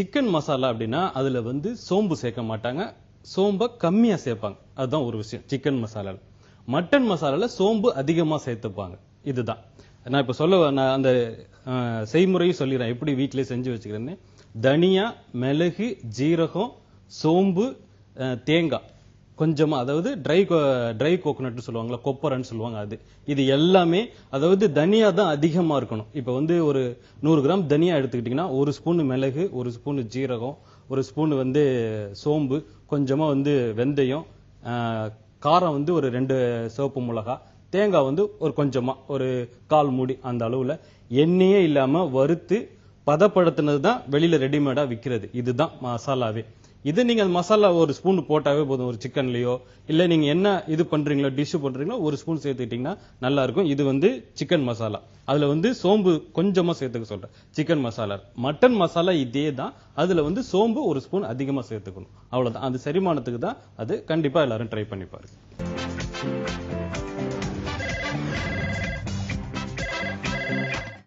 Chicken masala அப்படின்னா அதில் வந்து சோம்பு சேர்க்க மாட்டாங்க. சோம்பை கம்மியாக சேர்ப்பாங்க. அதுதான் ஒரு விஷயம் சிக்கன் மசாலாவில் மட்டன் மசாலாவில் சோம்பு அதிகமாக சேர்த்துப்பாங்க. இதுதான். நான் இப்போ சொல்ல நான் அந்த செய்முறையும் சொல்லிடுறேன். எப்படி வீட்டிலே செஞ்சு வச்சுக்கிறேன்னு. தனியா மிளகு ஜீரகம் சோம்பு தேங்காய். கொஞ்சமாக அதாவது ட்ரை ட்ரை கோகோனட்னு சொல்லுவாங்களா கொப்பரன்னு சொல்லுவாங்க அது. இது எல்லாமே அதாவது தனியா தான் அதிகமாக இருக்கணும். இப்போ வந்து ஒரு நூறு கிராம் தனியா எடுத்துக்கிட்டிங்கன்னா ஒரு ஸ்பூன் மிளகு ஒரு ஸ்பூன் ஜீரகம் ஒரு ஸ்பூன் வந்து சோம்பு கொஞ்சமாக வந்து வெந்தயம் காரம் வந்து ஒரு ரெண்டு சிவப்பு மிளகா தேங்காய் வந்து ஒரு கொஞ்சமாக ஒரு கால் மூடி அந்த அளவில். எண்ணெயே இல்லாமல் வறுத்து பதப்படுத்தினது தான் வெளியில் ரெடிமேடாக விற்கிறது இதுதான் மசாலாவே. இது நீங்க மசாலா ஒரு ஸ்பூன் போட்டாவே போதும் ஒரு சிக்கன்லயோ இல்ல நீங்க என்ன இது பண்றீங்களோ டிஷ் பண்றீங்களோ ஒரு ஸ்பூன் சேர்த்துக்கிட்டீங்கன்னா நல்லா இருக்கும். இது வந்து சிக்கன் மசாலா அதுல வந்து சோம்பு கொஞ்சமா சேர்த்துக்க சொல்றேன். சிக்கன் மசாலா மட்டன் மசாலா இதே தான். அதுல வந்து சோம்பு ஒரு ஸ்பூன் அதிகமா சேர்த்துக்கணும். அவ்வளவுதான். அது செரிமானத்துக்கு தான் அது கண்டிப்பா எல்லாரும் ட்ரை பண்ணி பாருங்க.